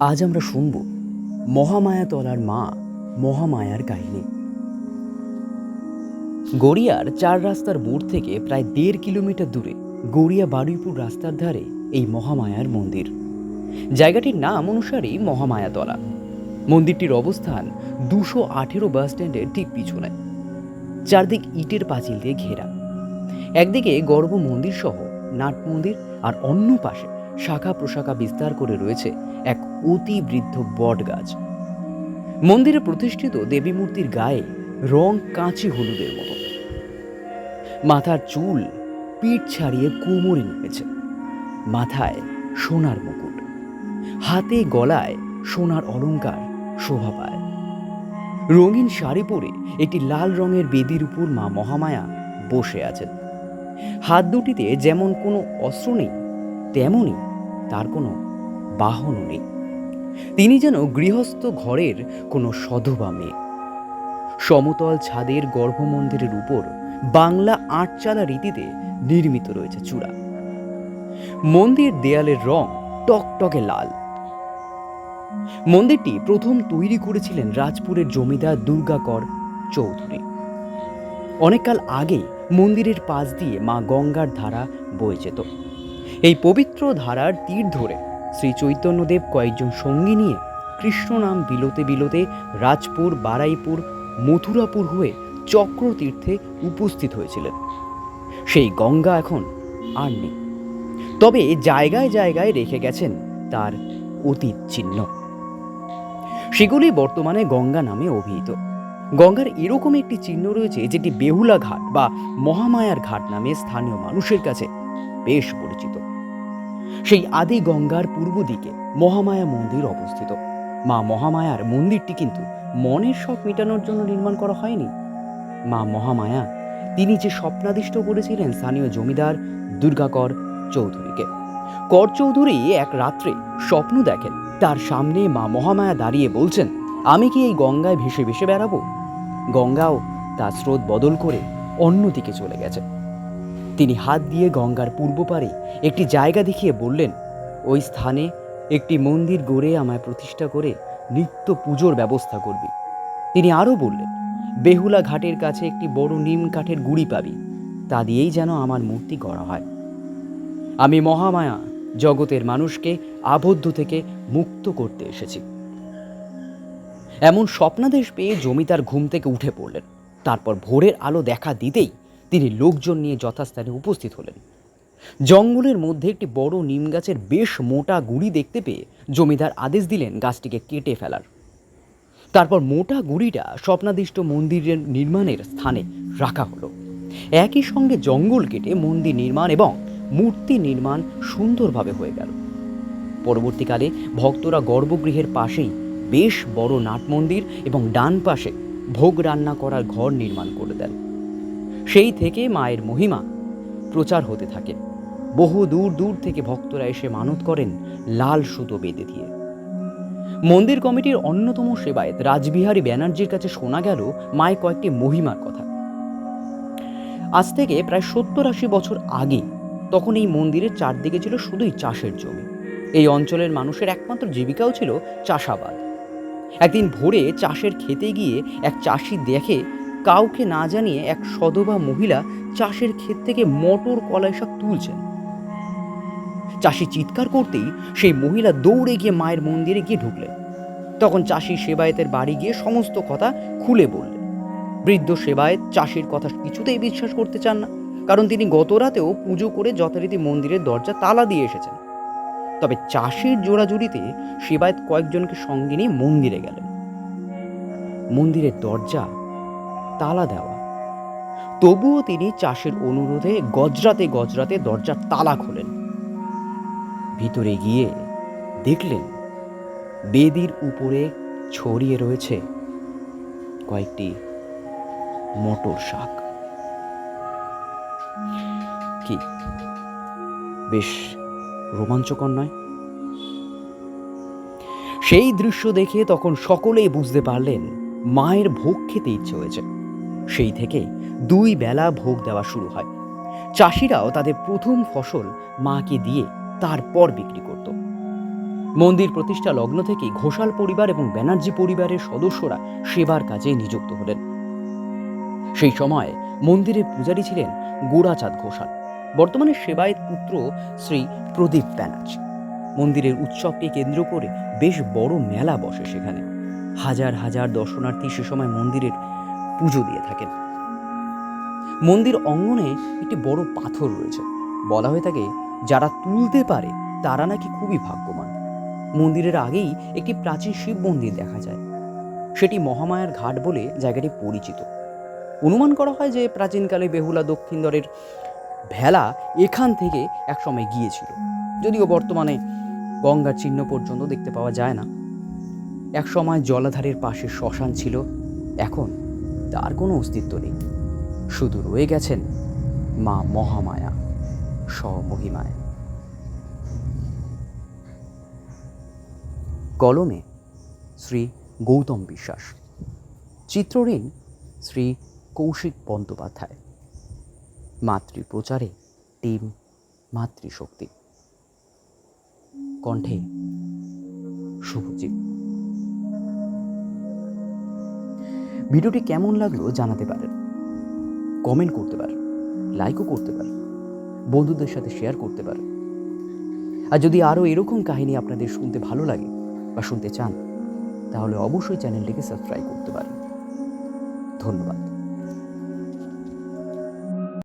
আজ আমরা শুনব মহামায়াতলার মা, মহামায়ার কাহিনী। গড়িয়ার চার রাস্তার মোড় থেকে প্রায় দেড় কিলোমিটার দূরে গড়িয়া বারুইপুর রাস্তার ধারে এই মহামায়ার মন্দির। জায়গাটির নাম অনুসারেই মহামায়াতলা। মন্দিরটির অবস্থান দুশো আঠেরো বাস স্ট্যান্ডের ঠিক পিছনে। চারদিক ইটের পাঁচিল দিয়ে ঘেরা। একদিকে গর্ব মন্দির সহ নাট মন্দির আর অন্য পাশে শাখা প্রশাখা বিস্তার করে রয়েছে এক অতি বৃদ্ধ বট গাছ মন্দিরে প্রতিষ্ঠিত দেবী মূর্তির গায়ে রং কাঁচি হলুদের মতো। মাথার চুল পিঠ ছাড়িয়ে কোমরে নেমেছে। মাথায় সোনার মুকুট। হাতে গলায় সোনার অলংকার শোভা পায়। রঙিন শাড়ি পরে একটি লাল রঙের বেদির উপর মা মহামায়া বসে আছেন। হাত দুটিতে যেমন কোনো অস্ত্র নেই তেমনই তার কোনো বাহনও নেই। তিনি যেন গৃহস্থ ঘরের কোনো সধবা মেয়ে। সমতল ছাদের গর্ভমন্দিরের উপর বাংলা আটচালা রীতিতে নির্মিত রয়েছে চূড়া। মন্দির দেয়ালের রং টকটকে লাল। মন্দিরটি প্রথম তৈরি করেছিলেন রাজপুরের জমিদার দুর্গাকর চৌধুরী। অনেককাল আগে মন্দিরের পাশ দিয়ে মা গঙ্গার ধারা বয়ে যেত। এই পবিত্র ধারার তীর ধরে শ্রী চৈতন্যদেব কয়েকজন সঙ্গী নিয়ে কৃষ্ণ নাম বিলোতে বিলোতে রাজপুর, বারাইপুর, মথুরাপুর হয়ে চক্রতীর্থে উপস্থিত হয়েছিলেন। সেই গঙ্গা এখন আর নেই। তবে জায়গায় জায়গায় রেখে গেছেন তার অতীত চিহ্ন। সেগুলি বর্তমানে গঙ্গা নামে অভিহিত। গঙ্গার এরকম একটি চিহ্ন রয়েছে যেটি বেহুলা ঘাট বা মহামায়ার ঘাট নামে স্থানীয় মানুষের কাছে বেশ পরিচিত। সেই আদি গঙ্গার পূর্ব দিকে মহামায়া মন্দির অবস্থিত। মা মহামায়ার মন্দিরটি কিন্তু মনের শখ মেটানোর জন্য নির্মাণ করা হয়নি। মা মহামায়া, তিনি যে স্বপ্নাদিষ্ট করেছিলেন স্থানীয় জমিদার দুর্গাকর চৌধুরীকে। কর চৌধুরী এক রাত্রে স্বপ্ন দেখেন। তার সামনে মা মহামায়া দাঁড়িয়ে বলছেন, আমি কি এই গঙ্গায় ভেসে ভেসে বেড়াবো? গঙ্গাও তার স্রোত বদল করে অন্যদিকে চলে গেছে। তিনি হাত দিয়ে গঙ্গার পূর্ব পারে একটি জায়গা দেখিয়ে বললেন, ওই স্থানে একটি মন্দির গড়ে আমায় প্রতিষ্ঠা করে নিত্য পুজোর ব্যবস্থা করবি। তিনি আরও বললেন, বেহুলা ঘাটের কাছে একটি বড় নিম কাঠের গুড়ি পাবি, তা দিয়েই যেন আমার মূর্তি গড়া হয়। আমি মহামায়া জগতের মানুষকে আবদ্ধ থেকে মুক্ত করতে এসেছি। এমন স্বপ্নাদেশ পেয়ে জমিদার ঘুম থেকে উঠে পড়লেন। তারপর ভোরের আলো দেখা দিতেই তিনি লোকজন নিয়ে যথাস্থানে উপস্থিত হলেন। জঙ্গলের মধ্যে একটি বড় নিম গাছের বেশ মোটা গুড়ি দেখতে পেয়ে জমিদার আদেশ দিলেন গাছটিকে কেটে ফেলার। তারপর মোটা গুড়িটা স্বপ্নাদিষ্ট মন্দিরের নির্মাণের স্থানে রাখা হলো। একই সঙ্গে জঙ্গল কেটে মন্দির নির্মাণ এবং মূর্তি নির্মাণ সুন্দরভাবে হয়ে গেল। পরবর্তীকালে ভক্তরা গর্ভগৃহের পাশেই বেশ বড় নাট মন্দির এবং ডান পাশে ভোগ রান্না করার ঘর নির্মাণ করে দেন। সেই থেকে মায়ের মহিমা প্রচার হতে থাকে। বহু দূর দূর থেকে ভক্তরা এসে মানত করেন লাল সুতো বেঁধে দিয়ে। মন্দির কমিটির অন্যতম সেবায়েত রাজবিহারী ব্যানার্জির কাছে শোনা গেল মায়ের কয়েকটি মহিমার কথা। আজ থেকে প্রায় সত্তর আশি বছর আগে তখন এই মন্দিরের চারদিকে ছিল শুধুই চাষের জমি। এই অঞ্চলের মানুষের একমাত্র জীবিকাও ছিল চাষাবাদ। একদিন ভোরে চাষের খেতে গিয়ে এক চাষি দেখে কাউকে না জানিয়ে এক সদবা মহিলা চাষের ক্ষেত থেকে মটর কলাই শাক তুলছেন। চাষি চিৎকার করতেই সেই মহিলা দৌড়ে গিয়ে মায়ের মন্দিরে গিয়ে ঢুকলেন। তখন চাষি সেবায়েতের বাড়ি গিয়ে সমস্ত কথা খুলে বললেন। বৃদ্ধ সেবায়েত চাষির কথা কিছুতেই বিশ্বাস করতে চান না, কারণ তিনি গত রাতেও পুজো করে যথারীতি মন্দিরের দরজা তালা দিয়ে এসেছেন। তবে চাষের জোড়াজুড়িতে সেবায়েত কয়েকজনকে সঙ্গে নিয়ে মন্দিরে গেলেন। মন্দিরের দরজা তালা দেওয়া। তবুও তিনি চাষের অনুরোধে গজরাতে গজরাতে দরজার তালা খোলেন। ভিতরে গিয়ে দেখলেন বেদির উপরে ছড়িয়ে রয়েছে কয়েকটি মটর শাক। কি? বেশ রোমাঞ্চকর নয়? সেই দৃশ্য দেখে তখন সকলেই বুঝতে পারলেন, মায়ের ভোগ খেতে ইচ্ছে হয়েছে। সেই থেকে দুই বেলা ভোগ দেওয়া শুরু হয়। চাষিরাও তাদের প্রথম ফসল মাকে দিয়ে তারপর বিক্রি করত। মন্দির প্রতিষ্ঠা লগ্ন থেকেই ঘোষাল পরিবার এবং ব্যানার্জি পরিবারের সদস্যরা সেবার কাজে নিযুক্ত হলেন। সেই সময় মন্দিরের পূজারী ছিলেন গোড়াচাঁদ ঘোষাল। বর্তমানে সেবায়েত পুত্র শ্রী প্রদীপ ব্যানার্জি। মন্দিরের উৎসবকে কেন্দ্র করে বেশ বড় মেলা বসে সেখানে। হাজার হাজার দর্শনার্থী সে সময় মন্দিরের পুজো দিয়ে থাকেন। মন্দির অঙ্গনে একটি বড় পাথর রয়েছে। বলা হয়ে থাকে, যারা তুলতে পারে, তারা নাকি খুবই ভাগ্যবান। মন্দিরের আগেই একটি প্রাচীন শিব মন্দির দেখা যায়। সেটি মহামায়ার ঘাট বলে জায়গাটি পরিচিত। অনুমান করা হয় যে প্রাচীনকালে বেহুলা দক্ষিণদরের ভেলা এখান থেকে একসময় গিয়েছিল। যদিও বর্তমানে গঙ্গার চিহ্ন পর্যন্ত দেখতে পাওয়া যায় না। একসময় জলাধারের পাশে শ্মশান ছিল, এখন তার কোনো অস্তিত্ব নেই। শুধু রয়ে গেছেন মা মহামায়া, স্বমহিমায়। কলমে শ্রী গৌতম বিশ্বাস, চিত্রঋণ শ্রী কৌশিক বন্দ্যোপাধ্যায়। মাতৃপ্রচারে টিম মাতৃশক্তি। কণ্ঠে শুভজিৎ। ভিডিওটি কেমন লাগল জানাতে পারেন। কমেন্ট করতে পারেন, লাইকও করতে পারেন, বন্ধুদের সাথে শেয়ার করতে পারেন। আর যদি আরও এরকম কাহিনী আপনাদের শুনতে ভালো লাগে বা শুনতে চান, তাহলে অবশ্যই চ্যানেলটিকে সাবস্ক্রাইব করতে পারেন। ধন্যবাদ।